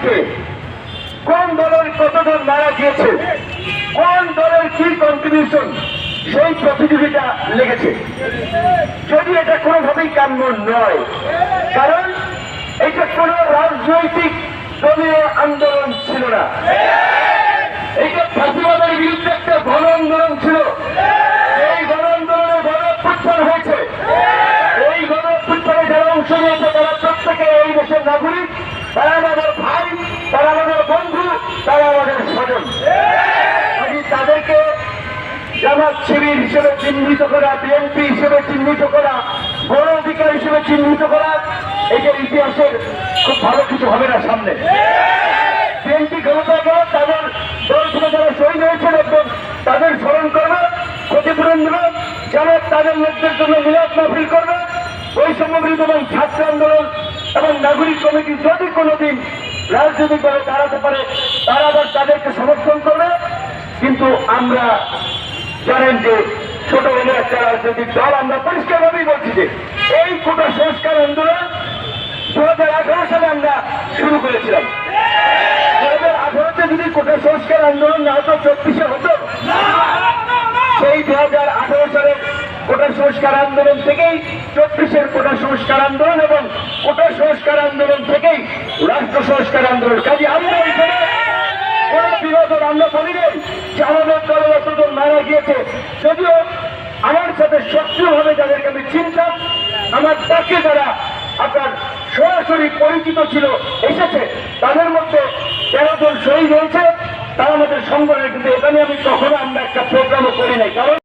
রাষ্ট্রে কোন দলের কতজন মারা গিয়েছে? কোন দলের কি কন্ট্রিবিউশন সেই প্রতিযোগিতা লেগেছে। যদি এটা কোনোভাবেই কাম্য নয়, কারণ এটা কোনো রাজনৈতিক দলীয় আন্দোলন ছিল না। এটা ফাঁসিবাদের বিরুদ্ধে একটা গণ আন্দোলন ছিল এই গণ আন্দোলনে গণ অভ্যুত্থান হয়েছে এই গণ অভ্যুত্থানে যারা অংশ নিয়েছে তারা প্রত্যেকে এই দেশের নাগরিক তারা আমাদের ভাই তারা আমাদের বন্ধু তারা স্বজন আমি তাদেরকে জামাত শিবির হিসেবে চিহ্নিত করা, বিএনপি হিসেবে চিহ্নিত করা বড় অধিকার হিসেবে চিহ্নিত করা এটার ইতিহাসের খুব ভালো কিছু হবে না সামনে। বিএনপি ক্ষমতায় গেল, তাদের দল থেকে যারা শহীদ হয়েছেন এবং তাদের স্মরণ করবে, ক্ষতিপূরণ দেবে, জামাত তাদের লোকদের জন্য মিলাদ মাহফিল করবে বৈষম্য বিরোধী এবং ছাত্র আন্দোলন এবং নাগরিক কমিটি যদি কোনোদিন রাজনৈতিকভাবে দাঁড়াতে পারে, তারা আবার তাদেরকে সমর্থন করবে। কিন্তু আমরা জানেন যে ছোট বলে একটা রাজনৈতিক দল আমরা পরিষ্কারভাবেই বলছি যে এই কোটা সংস্কার আন্দোলন দু হাজার আঠারো সালে আমরা শুরু করেছিলাম। দু হাজার আঠারোতে যদি কোটা সংস্কার আন্দোলন না হতো, চব্বিশে হতো, সেই দু হাজার আঠারো সালের কোটা সংস্কার আন্দোলন থেকেই চব্বিশের কোটা সংস্কার আন্দোলন এবং কোটা সংস্কার আন্দোলন থেকেই রাষ্ট্র সংস্কার আন্দোলন। কাজে আমরা এখানে কোন বিভাজন আমরা বলি নাই যে আমাদের দলে এতজন মারা গিয়েছে। যদিও আমার সাথে সক্রিয়ভাবে যাদেরকে আমি চিনতাম, আমার তাকে যারা আপনার সরাসরি পরিচিত ছিল, এসেছে, তাদের মধ্যে তেরো জন শহীদ হয়েছে। তারা আমাদের সংগঠনে কিন্তু এখানে আমি কখনো আমরা একটা প্রোগ্রামও করি নাই। কারণ